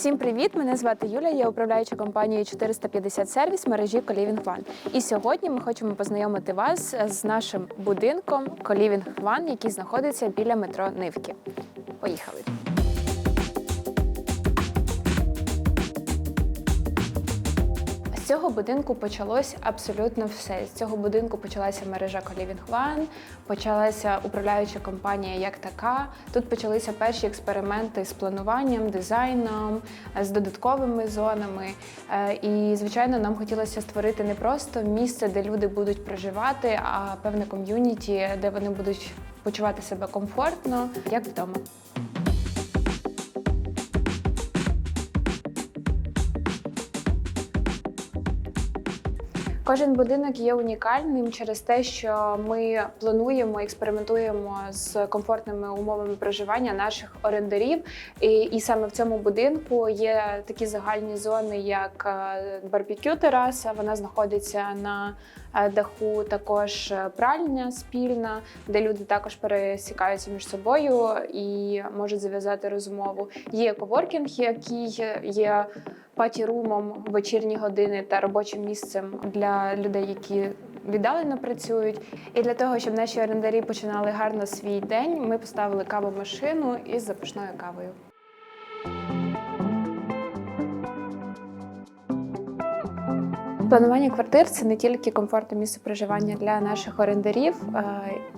Всім привіт! Мене звати Юля. Я управляюча компанією 450 сервіс мережі Колівінг Ван. І сьогодні ми хочемо познайомити вас з нашим будинком Колівінг Ван, який знаходиться біля метро Нивки. Поїхали! Цього будинку почалось абсолютно все. З цього будинку почалася мережа Coliving One, почалася управляюча компанія як така. Тут почалися перші експерименти з плануванням, дизайном, з додатковими зонами. Е, І, звичайно, нам хотілося створити не просто місце, де люди будуть проживати, а певне ком'юніті, де вони будуть почувати себе комфортно, як вдома. Кожен будинок є унікальним через те, що ми плануємо, експериментуємо з комфортними умовами проживання наших орендарів. І, і саме в цьому будинку є такі загальні зони, як е, барбекю тераса. Вона знаходиться на е, даху. Також е, пральня спільна, де люди також пересікаються між собою і можуть зав'язати розмову. Є коворкінг, який є паті-румом вечірні години та робочим місцем для людей, які віддалено працюють. І для того, щоб наші орендарі починали гарно свій день, ми поставили кавомашину із запашною кавою. Планування квартир це не тільки комфортне місце проживання для наших орендарів, е,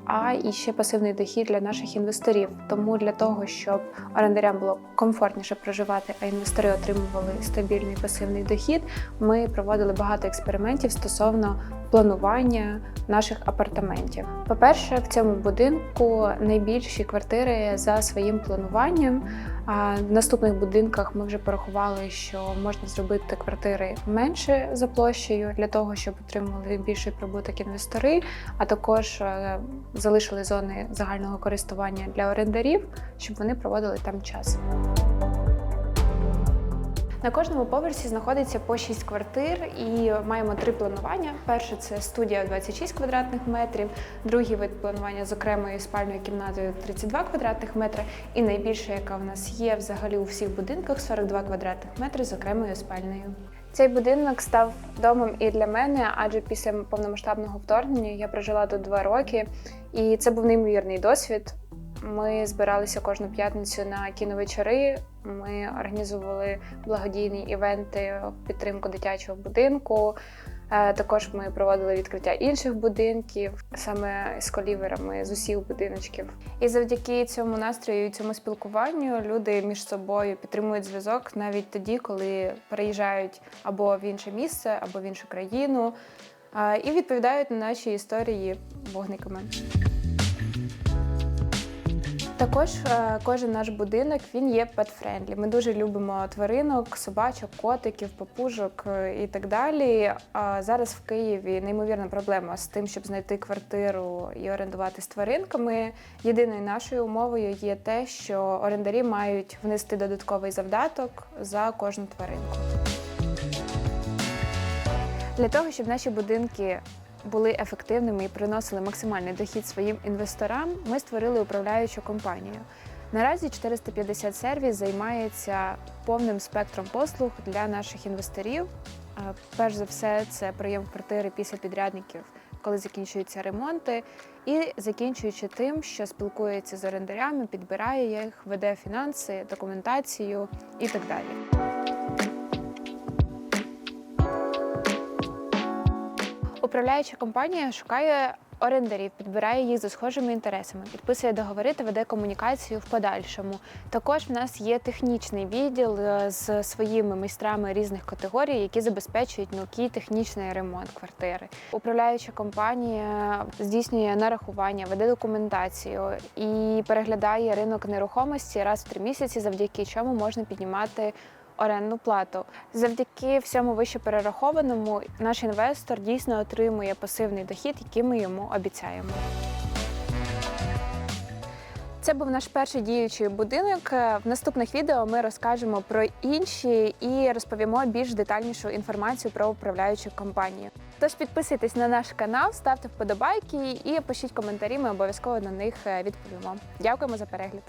а і ще пасивний дохід для наших інвесторів. Тому для того, щоб орендарям було комфортніше проживати, а інвестори отримували стабільний пасивний дохід, ми проводили багато експериментів стосовно планування наших апартаментів. По-перше, в цьому будинку найбільші квартири за своїм плануванням. А в наступних будинках ми вже порахували, що можна зробити квартири менше за площею для того, щоб отримали більший прибуток інвестори, а також е, залишили зони загального користування для орендарів, щоб вони проводили там час. На кожному поверсі знаходиться по 6 квартир і маємо три планування. Перше це студія 26 квадратних метрів, другий вид планування з окремою спальною кімнатою 32 квадратних метри, і найбільша, яка в нас є взагалі у всіх будинках 42 квадратних метри з окремою спальнею. Цей будинок став домом і для мене, адже після повномасштабного вторгнення я прожила тут два роки, і це був неймовірний досвід. Ми збиралися кожну п'ятницю на кіновечори. Ми організовували благодійні івенти в підтримку дитячого будинку. Е, Також ми проводили відкриття інших будинків саме з коліверами з усіх будиночків. І завдяки цьому настрою і цьому спілкуванню люди між собою підтримують зв'язок навіть тоді, коли переїжджають або в інше місце, або в іншу країну, е, і відповідають на наші історії вогниками. Також е, кожен наш будинок він є pet-friendly. Ми дуже любимо тваринок, собачок, котиків, папужок е, і так далі. А зараз в Києві неймовірна проблема з тим, щоб знайти квартиру і орендувати з тваринками. Єдиною нашою умовою є те, що орендарі мають внести додатковий завдаток за кожну тваринку. Для того, щоб наші будинки були ефективними і приносили максимальний дохід своїм інвесторам, ми створили управляючу компанію. Наразі 450 сервіс займається повним спектром послуг для наших інвесторів. Перш за все, це прийом квартири після підрядників, коли закінчуються ремонти, і закінчуючи тим, що спілкується з орендарями, підбирає їх, веде фінанси, документацію і так далі. Управляюча компанія шукає орендарів, підбирає їх за схожими інтересами, підписує договори та веде комунікацію в подальшому. Також в нас є технічний відділ е, з своїми майстрами різних категорій, які забезпечують мілкий технічний ремонт квартири. Управляюча компанія здійснює нарахування, веде документацію і переглядає ринок нерухомості раз в три місяці, завдяки чому можна піднімати орендну плату. Завдяки всьому вище перерахованому наш інвестор дійсно отримує пасивний дохід, який ми йому обіцяємо. Це був наш перший діючий будинок. В наступних відео ми розкажемо про інші і розповімо більш детальнішу інформацію про управляючу компанію. Тож підписуйтесь на наш канал, ставте вподобайки і пишіть коментарі. Ми обов'язково на них відповімо. Дякуємо за перегляд.